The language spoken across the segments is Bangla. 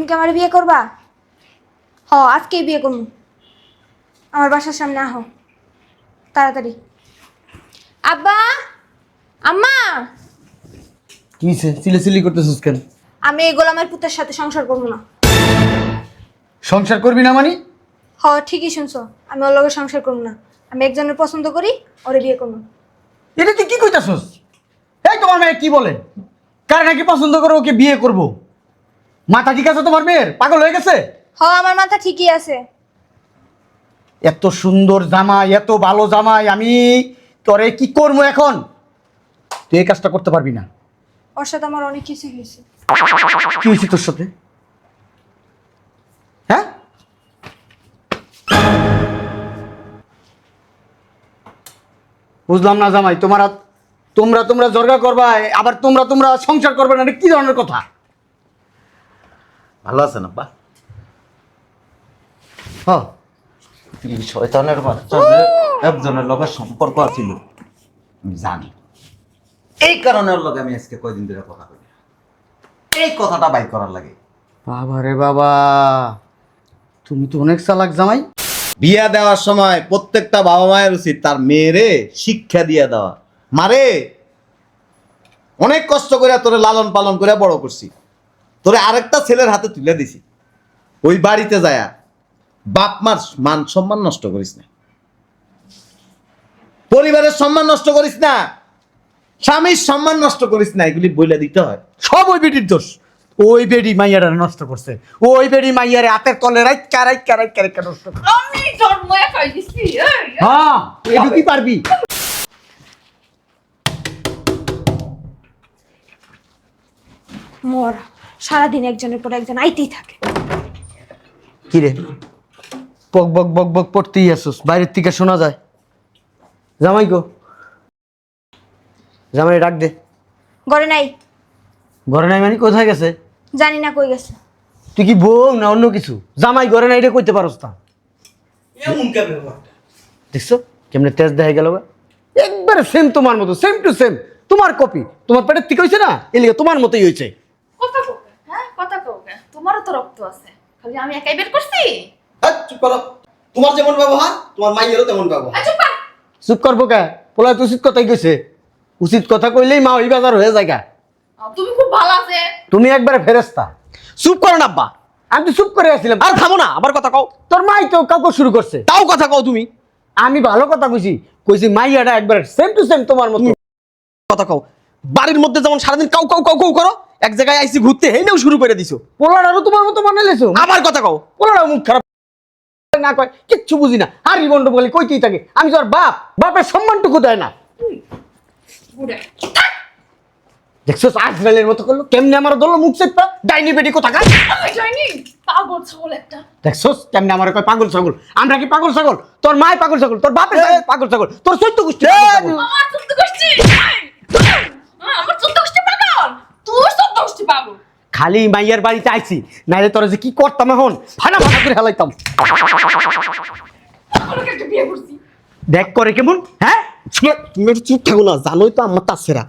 তুমি কি আমার বিয়ে করবা? হ আজকেই বিয়ে করব আমার বাসার সামনে আহো তাড়াতাড়ি। আব্বা আম্মা! কি হইছে? চিলেচিলি করতেছিস কেন? আমি এই গোলামের পুতের সাথে সংসার করব না। সংসার করবি না মানে? হ ঠিকই শুনছো। আমি ওর লগে সংসার করব না। আমি একজনের পছন্দ করি ওরে বিয়ে করব। এটা তুই কি কইতাছস? এই তোমার মেয়ে কি বলে? কার নাকি পছন্দ করে ওকে বিয়ে করব? মাথা ঠিক আছে তোমার মেয়ের? পাগল হয়ে গেছে? হ আমার মাথা ঠিকই আছে। এত সুন্দর জামাই এত ভালো জামাই আমি তোরে কি করব এখন? তুই এই কাজটা করতে পারবি না। ওর সাথে আমার অনেক কিছু হয়েছে। কি হয়েছে তোর সাথে? হ্যাঁ? বুঝলাম না জামাই তোমার তোমরা তোমরা জর্গা করবা আবার তোমরা তোমরা সংসার করবে না কি ধরনের কথা? ভালো আছেন আব্বা? হ্যাঁ এই শয়তানের বাচ্চা একজনের লগে সম্পর্ক আছিল আমি জানি। এই কারণে ওর লগে আমি আজকে কয়দিন ধরে কথা কই এই কথাটা বাইর করার লাগে। বাবা রে বাবা তুমি তো অনেক চালাক জামাই। বিয়া দেওয়ার সময় প্রত্যেকটা বাবা মায়ের উচিত তার মেয়েরে শিক্ষা দিয়ে দেওয়া। মারে অনেক কষ্ট করে তোরে লালন পালন করে বড় করছি। তোরে আরেকটা ছেলের হাতে তুলে দিছি। ওই বাড়িতে যায়া বাপ মার মান সম্মান নষ্ট করিস না। পরিবারের সম্মান নষ্ট করিস না। স্বামীর সম্মান নষ্ট করিস না এগুলি বইলে দিতে হয়। সব ওই বেটির দোষ। ওই বেডি মাইয়ারা নষ্ট করছে। ওই বেডি মাইয়ারে হাতের তলে রাইট কারাই কারাই কারাই নষ্ট করছে। আমি। হ্যাঁ এটু কি পারবি? মোর। সারাদিন একজনের পর একজন আইতেই থাকে। কি রে? বক বক বক বক পড়তেই আসুস বাইরের থেকে শোনা যায়। জামাই গো। জামাই ডাক দে। ঘরে নাই? ঘরে নাই মানে কোথায় গেছে? জানি না কই গেছে। তুই কি বউ না অন্য কিছু? জামাই ঘরে নাই এটা কইতে পারস না। দেখছ? কেমনে তেজ দেখা গেল বা? একবারে সেম তোমার মতো সেম টু সেম তোমার কপি তোমার পেটের থেকে হয়েছে না? এলিগে তোমার মতোই হয়েছে কথা কওকে হ্যাঁ কথা কওকে তোমারও তো রক্ত আছে। খালি আমি একাই বের করছি? চুপ করো। তোমার যেমন ব্যবহার তোমার মাইয়েরও তেমন ব্যবহার। চুপ কর। চুপ করব কে পোলা তো উচিত কথাই কইছে। উচিত কথা কইলেই মা ওই বাজার হয়ে যায় গা। তুমি খুব ভালো আছে। তুমি একবারে ফেরেস্তা চুপ করো না আব্বা। আমি তো চুপ করে আসছিলাম আর থামো না আবার কথা কও। তোর মাই তো কাউকে শুরু করছে। তাও কথা কও তুমি। আমি ভালো কথা কইছি। কইছি মাইয়াটা একবার সেম টু সেম তোমার মতো। কথা কও। বাড়ির মধ্যে যেমন সারাদিন কাউ কাউ কাউ কাউ করো এক জায়গায় আইসি ঘুরতে হেনেও শুরু করে দিছো। পোলাটারও তোমার মতো বানাইলেছো আবার কথা কও। পোলাটা মুখ খারাপ না কয় কিচ্ছু বুঝি না। আর রিবন্ড বলে কইতেই থাকে। আমি তোর বাপ বাপের সম্মানটুকু দেয় না। বুড়ে দেখছ আজরালের মতো করল কেমনে আমার দল মুখ চেপা? ডাইনি বেটি কোথা আমি পাগল ছাগল একটা। দেখছ কেমনে আমার কয় পাগল ছাগল? আমরা কি পাগল ছাগল? তোর মায় পাগল ছাগল? তোর বাপের পাগল ছাগল? তোর চৈত্য গোষ্ঠী আমার চোদ্দ গোষ্ঠী হ্যাঁ, আমার চোদ্দ গোষ্ঠী পাগল? তোর পাগল খালি মাইয়ার বাড়িতে আইছি নাইলে তোরা যে কি করতাম এখন? ফানা ফানা করে হেলাইতাম। দেখ করে কেমন হ্যাঁ? চুপ থাকো না জানোই তো আমার তার সেরা।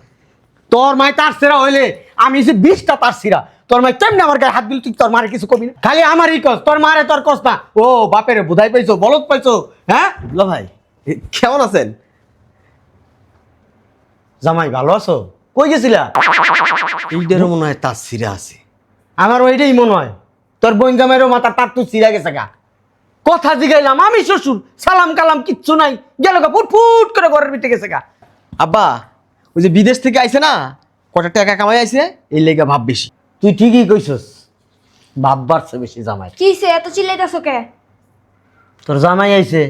তোর মায় তার সেরা হইলে আমি যে বিশটা তার সিরা। তোর মায় কেমনে আমার গায়ে হাত দিল তুই তোর মারে কিছু কবি না। খালি আমারই কস তোর মারে তোর কস না। ও বাপের বুধাই পাইছো বলদ পাইছো হ্যাঁ? লো ভাই কেমন আছেন? জামাই ভালো আছো? কই গেছিলা? এইটারও মনে হয় তার সিরা আছে। আমার ওইটাই মনে হয়। তোর বোন জামাইরও মাথা তার তুই চিরা গেছে গা। কথা জিগাইলাম আমি শ্বশুর সালাম কালাম কিচ্ছু নাই। গেল গা ফুট ফুট করে ঘরের ভিতরে গেছে গা। আব্বা ওই যে বিদেশ থেকে আইছে না কটা টাকা কামাই আইছে? এই লেগা ভাব বেশি। তুই ঠিকই কইছস ভাব বাড়ছে বেশি জামাই। কি সে এত চিল্লাইতাছো কে? তোর জামাই আইছে।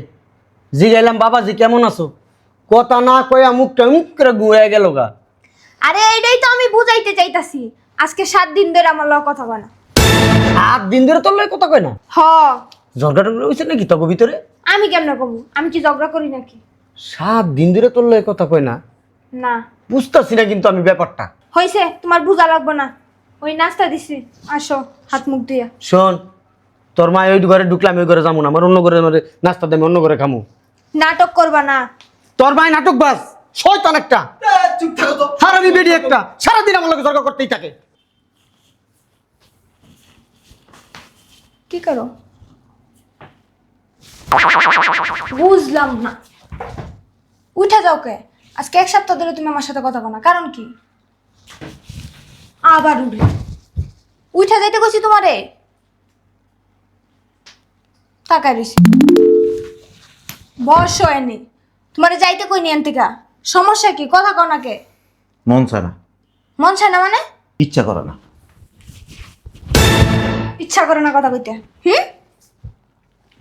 জিগাইলাম বাবাজি কেমন আছো? কথা না কয়া মুখটা মুখ করে গুয়ে গেল গা। আরে এইটাই তো আমি বুঝাইতে চাইতাছি। আজকে সাত দিন ধরে আমার লগে কথা বলে না। সাত দিন ধরে তোর লগে কথা কয় না? হ। ঝগড়া টগড়া হয়েছে নাকি তোকে ভিতরে? আমি কেমনে কমু? আমি কি ঝগড়া করি নাকি? সাত দিন ধরে তোর লগে কথা কয় না? না। বুঝতাছি না কিন্তু আমি ব্যাপারটা। হইছে তোমার বুঝা লাগবে না। ওই নাস্তা দিছি। আসো হাত মুখ দিয়া শোন তোর মা ওই ঘরে ঢুকলাম ওই ঘরে যাব না। আমার অন্য ঘরে আমার নাস্তা দেবে অন্য ঘরে খামু। নাটক করবা না। তোর মায় নাটক বাস শয়তান একটা। চুপ থাকো তো। হারামি বেডি একটা। সারাদিন আমার লোক ঝগড়া করতেই থাকে। কি করো? বুঝলাম না। উঠে যাও কে? আজকে এক সপ্তাহ ধরে তুমি আমার সাথে কথা বলো না। কারণ কি? আবার উঠে উঠে যাইতে কইছি তোমারে? তাকাই রইছি। বর্ষ এনে। তোমারে যাইতে কই নিয়ে থেকে সমস্যা কি? কথা কও না কে? মন চায় না। মন চায় না মানে? ইচ্ছা করে না। ইচ্ছা করে না কথা কইতে। হুম?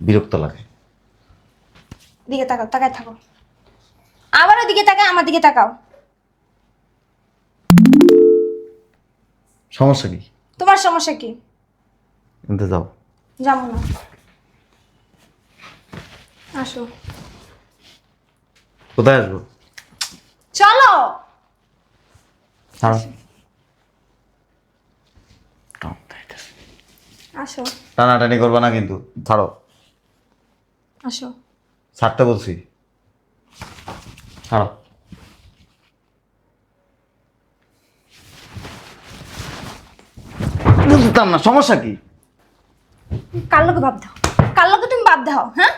বিরক্ত লাগে। দিকে তাকাও তাকায় থাকো। আবার দিকে তাকায় আমার দিকে তাকাও। সমস্যা কি? তোমার সমস্যা কি? কিন্তু যাও। যাব না। আসো। কোথায় আসব? চলো। আসো। টানাটানি করবে না কিন্তু ছাড়ো। আসো। ছাড়তে বলছি। ছাড়ো। বুঝতাম না সমস্যা কি? কার লোকে ভাব দাও কার লোকে তুমি ভাব দাও হ্যাঁ?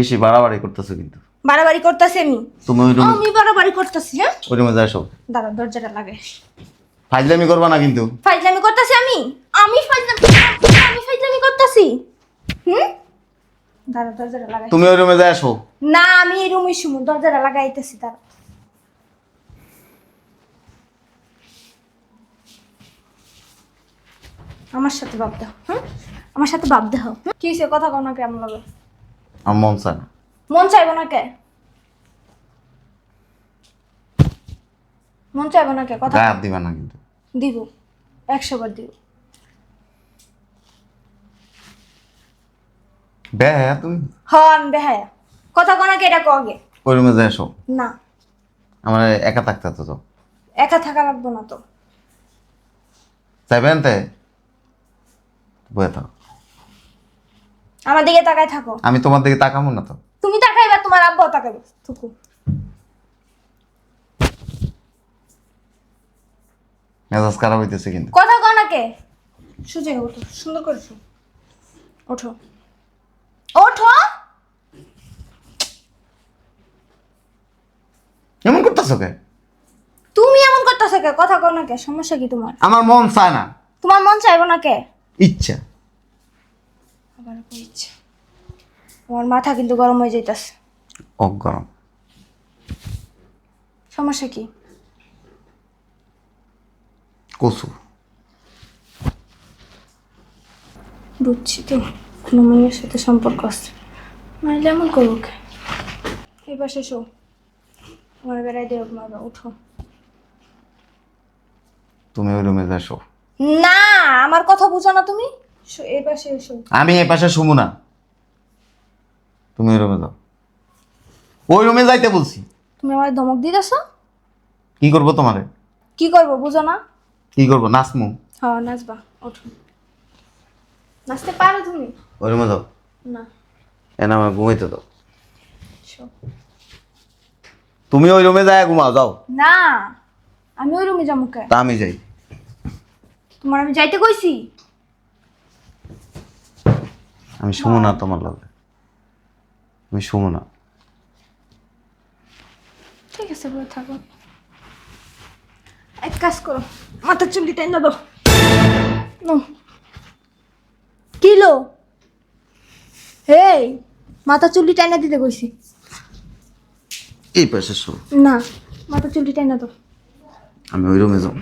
বেশি বাড়াবাড়ি করতেছো কিন্তু। বাড়াবাড়ি করতেছি আমি। তুমি ওই রুমে আমি বাড়াবাড়ি করতেছি হ্যাঁ? ওই রুমে যাই সব দাঁড়া দরজাটা লাগে ফাইজলামি করবা না কিন্তু। ফাইজলামি করতেছি আমি? আমি ফাইজলামি আমি ফাইজলামি করতেছি? হুম? দাঁড়া দরজাটা লাগাই। তুমি ওই রুমে যাই আসো না আমি এই রুমে শুমু দরজাটা লাগাইতেছি দাঁড়া। আমার সাথে ভাব দাও হুম? আমার সাথে ভাব দাও কি সে কথা কও না কেমন লাগে? আমার মন চায় না। মন চাইব না কে? মন চাইব না কে? কথা গায়ে। হাত দিবা না কিন্তু। দিব। একশো বার দিব। বে তুমি? হ আমি বেহায়া। কথা কো কে এটা কো আগে। ওই রুমে যাই আসো না। আমার একা থাকতে হতো তো। একা থাকা লাগবো না তো। চাইবেন তে? বয়ে থাকো। আমার দিকে তাকায় থাকো। আমি তোমার দিকে তাকাবো না তো। তুমি তাকাইবা তোমার আব্বাও তাকাবে। থুকু। মেজাজ খারাপ হইতেছে কিন্তু। কথা কও না কে? সুজে ওঠো সুন্দর করে শু। ওঠো। ওঠো। এমন করতেছো কে? তুমি এমন করতেছো কে? কথা কও না কে? সমস্যা কি তোমার? আমার মন চায় না। তোমার মন চাইব না কে? ইচ্ছা। ইচ্ছে মাথা কিন্তু গরম হয়ে যাইতাছে। সমস্যা কি? কচু। বুঝছি তো কোনো মেয়ের সাথে সম্পর্ক আছে। নাহলে এমন করুক। এই পাশে শো। আমার বেড়াই দেও মারবা উঠো। তুমি ওই রুমে না আমার কথা বুঝো না তুমি? এই পাশে এসো। আমি এ পাশে শুমু না। তুমি ওই রুমে যাও। ওই রুমে যাইতে বলছি। তুমি আমার ধমক দিতেছ? কি করব তোমারে? কি করব বুঝো না? কি করব নাচমু? হ্যাঁ নাচবা ওঠো। নাচতে পারো তুমি? ওই রুমে যাও। না। এনে আমার ঘুমাইতে দাও। তুমি ওই রুমে যায় ঘুমাও যাও। না আমি ওই রুমে যাব কে? তা আমি যাই। তোমার আমি যাইতে কইছি? আমি শুমু না তোমার লগে। আমি শুমু না। ঠিক আছে বলে থাকো। এক কাজ করো মাথার চুলটি টাইনা দাও। কিলো? হেই মাথা চুলটি টাইনা দিতে কইছি। এই পাশে শো না মাথা চুলটি টাইনা দাও। আমি ওই রুমে যাও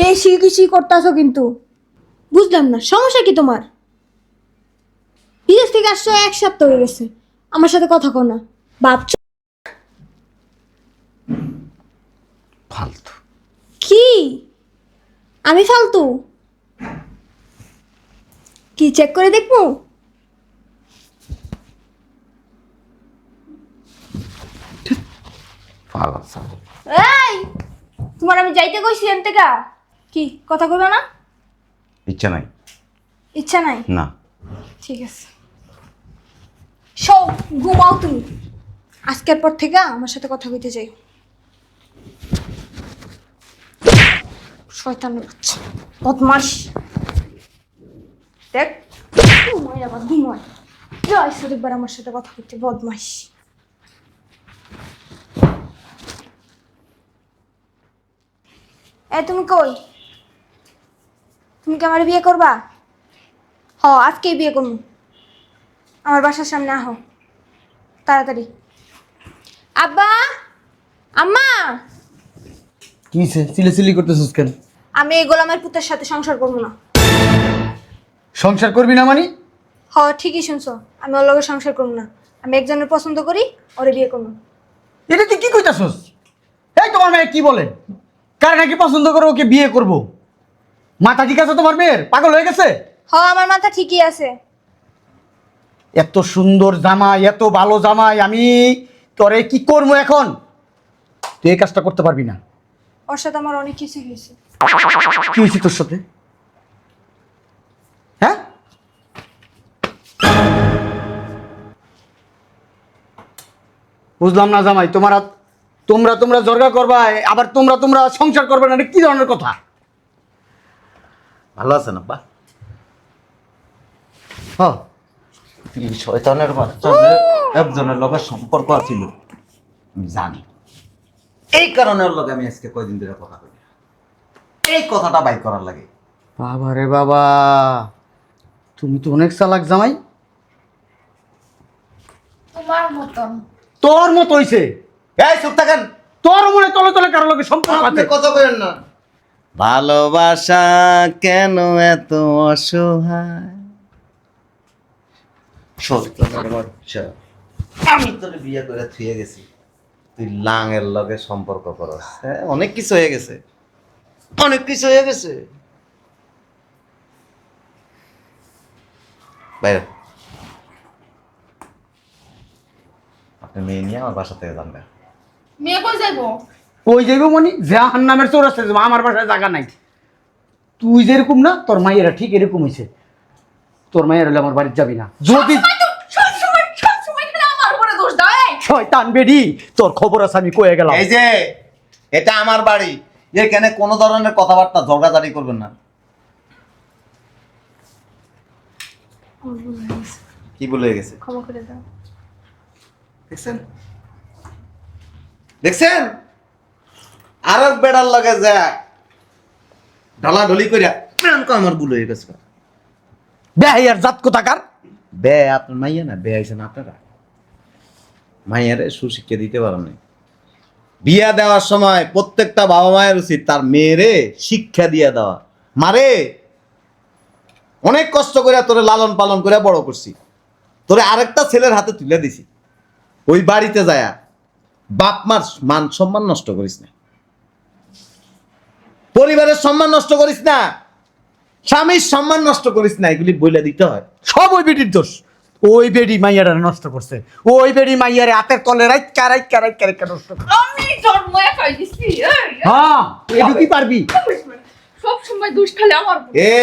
বেশি কিছু করতেছো কিন্তু। বুঝলাম না সমস্যা কি তোমার? বিদেশ থেকে আসছো এক সপ্তাহ হয়ে গেছে। আমার সাথে কথা কো না। ভাবছ? ফালতু। কি? আমি ফালতু? কি চেক করে দেখব? এই! তোমার আমি যাইতে কইছি এন থেকে। কি কথা কইবা না? ইচ্ছা নাই। ইচ্ছা নাই? না। ঠিক আছে। শো ঘুমাও তুমি। আজকের পর থেকে আমার সাথে কথা কইতে যাই শয়তানের বাচ্চা বদমাস দেখ ঘুমাই আবার ঘুমাই জয় আমার সাথে কথা করতে বদমাইশ এ, তুমি কই? তুমি কি আমার বিয়ে করবা? হ, আজকেই বিয়ে করব আমার বাসার সামনে আহো। তাড়াতাড়ি। আব্বা আম্মা। কি হইছে? চিল্লাচিল্লি করতেছিস কেন? আমি এই গোলামের পুতের সাথে সংসার করব না। সংসার করবি না মানে? হ ঠিকই শুনছো। আমি ওর লগে সংসার করব না। আমি একজনের পছন্দ করি ওরে বিয়ে করব। এটা তুই কি কইতাছস? এই তোমার মেয়ে কি বলে? কার নাকি পছন্দ করে ওকে বিয়ে করব? মাথা ঠিক আছে তোমার মেয়ের? পাগল হয়ে গেছে? হ আমার মাথা ঠিকই আছে। এত সুন্দর জামাই এত ভালো জামাই আমি তোরে কি করব এখন? তুই এই কাজটা করতে পারবি না। ওর সাথে আমার অনেক কিছু হয়েছে। কি হয়েছে তোর সাথে? হ্যাঁ? বুঝলাম না জামাই তোমার তোমরা তোমরা জর্গা করবা আবার তোমরা তোমরা সংসার করবে না এটা কি ধরনের কথা? ভালো আছেন আব্বা? হ্যাঁ। এই শয়তানের বাচ্চা একজনের লোকের সম্পর্ক আছিল আমি জানি। এই কারণে ওর লগে আমি আজকে কয়দিন ধরে কথা কই এই কথাটা বাই করার লাগে। বাবা রে বাবা তুমি তো অনেক চালাক জামাই। তোমার মতন। তোর মতো হইছে। এই চুপ থাকেন। তোর মনে তলে তলে কারও লোকের সম্পর্ক আছে? কথা বলেন না। ভালোবাসা কেন এত অসহায়? বাচ্চা আমি তোরে বিয়ে করে থুয়ে গেছি। তুই লাঙের লগে সম্পর্ক করস। হ্যাঁ অনেক কিছু হয়ে গেছে। অনেক কিছু হয়ে গেছে। বাইরে। আপনি মেয়ে নিয়ে আমার বাসা থেকে জানবেন মেয়ে কই যাইবো? ওই যাইব মানে? জাহান নামের চৌরাস্তা যাব আমার বাসায় জায়গা নাই। তুই যেরকম না তোর মাইয়েরা ঠিক এরকম হয়েছে তোর মায়ের হলে আমার বাড়িতে যাবি না। যদি শয়তান বেডি তোর খবর আছে আমি কয়ে গেলাম। এই যে এটা আমার বাড়ি। এখানে কোনো ধরনের কথাবার্তা ঝগড়াঝাড়ি করবেন না। আমার ভুল হয়ে গেছে। কি বলে গেছে ক্ষমা করে দাও। দেখছেন? দেখছেন? আর এক বেড়ার লাগে যা ঢলাঢলি করিয়া প্রাণকে আমার ভুল হয়ে গেছে। বেহাইয়ার জাত কোথাকার বে আপনার মাইয়া না? বে আপনারা? মাইয়ারে সুশিক্ষা দিতে পারেন নাই। বিয়া দেওয়ার সময় প্রত্যেকটা বাবা মায়ের উচিত তার মেয়েরে শিক্ষা দিয়ে দেওয়া। মারে, অনেক কষ্ট করে তোরে লালন পালন করে বড় করছি। তোরে আরেকটা ছেলের হাতে তুলে দিছি। ওই বাড়িতে যায়া বাপ মার মান সম্মান নষ্ট করিস না। পরিবারের সম্মান নষ্ট করিস না। স্বামীর সম্মান নষ্ট করিস না এগুলি বইলে দিতে হয়। সব ওই বেটির দোষ। ওই বেডি মাইয়ারা নষ্ট করছে। ওই বেডি মাইয়ারে হাতের তলে রাইকা রাইকা রাইকা রাইকা নষ্ট হ্যাঁ এটু কি পারবি? সব সময় দোষ খালি আমার এ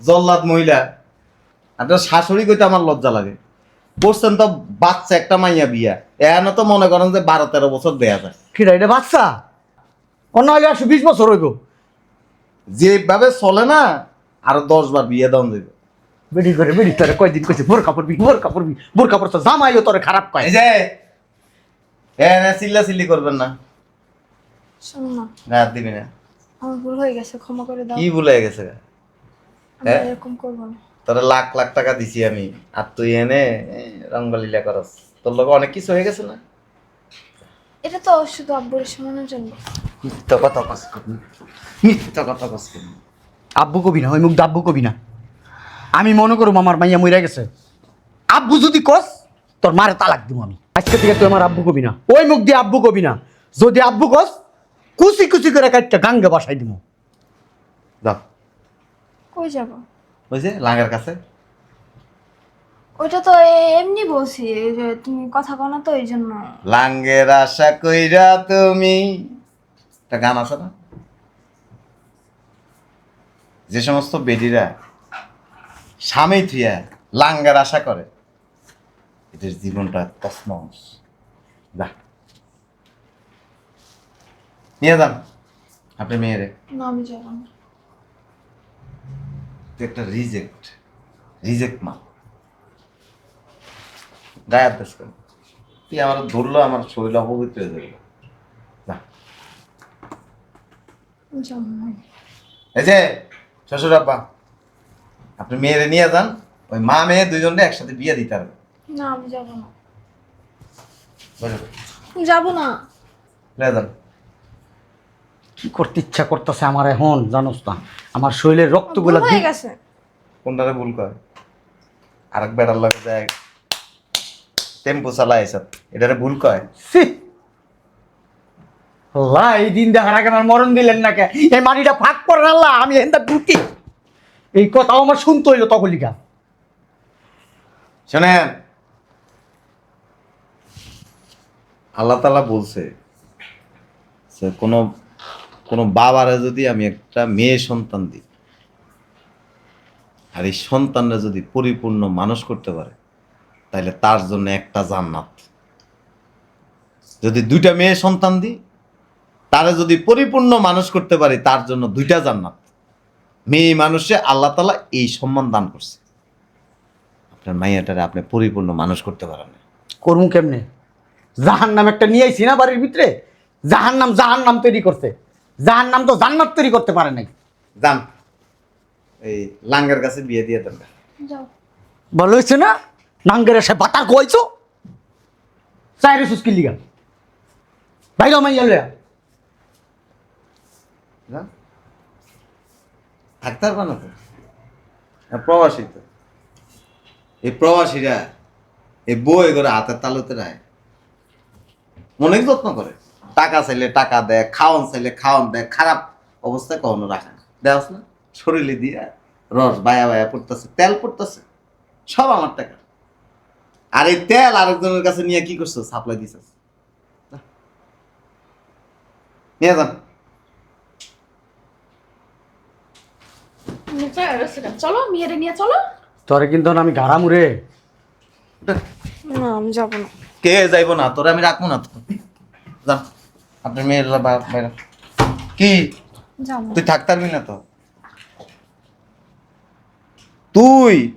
জল্লাদ মহিলা আপনার শাশুড়ি কইতে আমার লজ্জা লাগে। করছেন তো বাচ্চা একটা মাইয়া বিয়া। এখানে তো মনে করেন যে বারো তেরো বছর দেয়া যায়। কিরা এটা বাচ্চা? অন্য হলে একশো বিশ বছর হইব। যেভাবে চলে না আরও দশ বার বিয়ে দেওয়া যাবে বেডি করে বেডি তোরে কয়দিন কইছে বোর কাপড়বি বোর কাপড়বি বোর কাপড় তো জামাইও তোরে খারাপ কয়। এই যে এ না চিল্লা চিল্লি করবেন না। শোনো না। রাত দিবি না। আমার ভুল হয়ে গেছে ক্ষমা করে দাও। কি ভুলে গেছে? আমি হ্যাঁ? এরকম করব না। তোরা লাখ লাখ টাকা দিছি আমি আর তুই এনে রঙ্গলীলা করস। তোর লোক অনেক কিছু হয়ে গেছে না? এটা তো শুধু আব্বুর শোনানোর জন্য। মিথ্যা কথা কস করবি মিথ্যা কথা করবি আব্বু কবি না ওই মুখ আব্বু কবি না। আমি মনে করুম আমার মাইয়া মইরা গেছে। আব্বু যদি কস তোর মারে তালাক দিব আমি। আজকে থেকে তুই আমার আব্বু কবি না। ওই মুখ দিয়ে আব্বু কবি না। যদি আব্বু কস কুচি কুচি করে কাটটা গাঙ্গে বাসাই দিব যাও। কই যাব? বুঝছে লাঙ্গের কাছে। ওইটা তো এমনি বলছি যে তুমি কথা না তো এই জন্য লাঙ্গের আশা কইরা তুমি একটা গান আছে না? যে সমস্ত বেডিরা স্বামী থুয়া লাঙ্গার আশা করে এদের জীবনটা তসমস যা। নিয়ে যান আপনি মেয়েরে। না আমি যাব না। একটা রিজেক্ট রিজেক্ট মাল গায়ে হাত তুই আমার ধরলো আমার শরীর অপবিত্র হয়ে যাবে যা এই যে শ্বশুর আব্বা আপনি মেয়েরে নিয়ে যান ওই মা মেয়ে একসাথে বিয়ে দিতে হবে। না আমি যাব না? যাব না। নিয়ে যান। কি করতে ইচ্ছা করতেছে আমার এখন জানোস না? আমার শরীরের রক্তগুলো হয়ে গেছে। কোনটারে ভুল করে আরেক বেড়ার লাগে যায়। টেম্পো চালায় এটারে ভুল কয়? আল্লাহ এই দিন দেখার আগে আমার মরণ দিলেন না কে এই মাটিটা ফাঁক করে আল্লাহ, আমি এখানটা ঢুকি। এই কথাও আমার শুনতে হইল তখনইকা শোনেন। আল্লাহ তালা বলছে যে কোনো কোনো বাবারে যদি আমি একটা মেয়ে সন্তান দিই, আর এই সন্তানরা যদি পরিপূর্ণ মানুষ করতে পারে তাহলে তার জন্য একটা জান্নাত। যদি দুইটা মেয়ে সন্তান দিই তারা যদি পরিপূর্ণ মানুষ করতে পারি তার জন্য দুইটা জান্নাত। মেয়ে মানুষে আল্লাহ তালা এই সম্মান দান করছে। আপনার মাইয়াটারে আপনি পরিপূর্ণ মানুষ করতে পারেন না। করমু কেমনে? জাহান নাম একটা নিয়ে আইছি না বাড়ির ভিতরে? জাহান নাম জাহান নাম তৈরি করছে। জাহান নাম তো জান্নাত তৈরি করতে পারে নাই। যান এই লাঙ্গের কাছে বিয়ে দিয়ে দেন। যাও। বলো হয়েছে না? নাঙ্গের এসে বাতার কোয়াইছো চাইরে সুস্কির লিগা। বাইরে মাইয়া লয়া। থাকতে পারবে না তো। প্রবাসী তো। এই প্রবাসীরা এই বই করে হাতের তালুতে রায় অনেক যত্ন করে। টাকা চাইলে টাকা দেয় খাওয়ান চাইলে খাওয়ান দেয়, খারাপ অবস্থায় কখনো রাখে না। দেওয়াস না, শরীরে দিয়ে রস বায়া বায়া পড়তেছে, তেল পড়তেছে, সব আমার টাকা। আর এই তেল আরেকজনের কাছে নিয়ে কি করছ? সাপ্লাই দিছিস। নিয়ে যান। চলো মেয়েরে নিয়ে চলো। তোরে কিন্তু না আমি গাড়া মুড়ে। না আমি যাব না। কে যাইব না? তোরে আমি রাখব না তো। যান আপনার মেয়ের বাইরে। কি? তুই থাকতে পারবি না তো। তুই!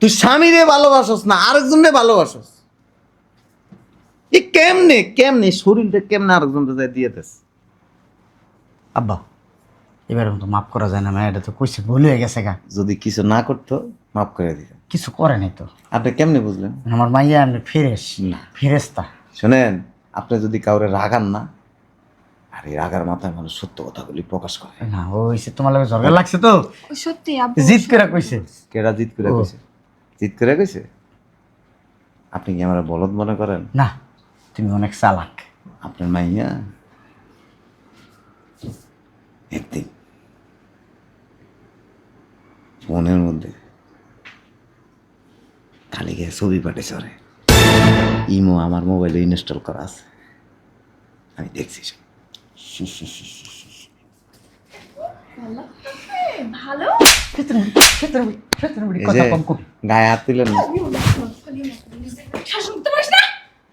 তুই স্বামীরে ভালোবাসস না আরেকজনরে ভালোবাসস? কেমনে কেমনে? শরীরটা কেমনে দিয়ে দেস? আব্বা। এবারে মতো মাফ করা যায় না এটা তো কইছে ভুল হয়ে গেছে গা। যদি কিছু না করতো মাফ করে দিতেন কিছু করে নাই তো। আপনি কেমনে বুঝলেন? আমার মাইয়া আমি ফেরেস না। ফেরেস্তা শোনেন আপনি যদি কাউরে রাগান না আর এই রাগার মাথায় মানুষ সত্য কথাগুলি প্রকাশ করে। না ওইসে তোমার লাগে ঝগড়া লাগছে তো। সত্যি আব্বু জিদ করে কইছে। কেডা জিত করে কইছে? জিত করে কইছে? আপনি কি আমার বলদ মনে করেন? না তুমি অনেক চালাক। আপনার মাইয়া? একদিন মনের মধ্যে। খালি গিয়ে ছবি পাঠিয়েছে ওরে ইমো আমার মোবাইলে ইনস্টল করা আছে। আমি দেখছি। গায়ে হাত না?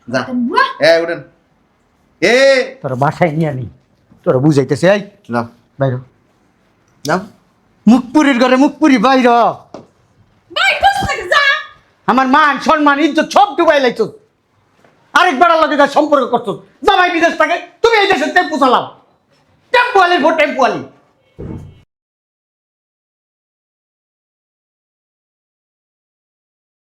যা। উঠেন। এ! তোর বাসায় নিয়ে আনি। তোর বুঝাইতেছে এই। যাও। বাইর। যাও। মুখপুরির ঘরে মুখপুরি বাইর আমার মান সম্মান ইজ্জত সব ডুবাই লাইছ। আরেকবার আল্লাহ তার সম্পর্ক করছ। জামাই বিদেশ থাকে তুমি এই দেশে টেম্পু চালাও। টেম্পু আলির ভোট টেম্পু আলি।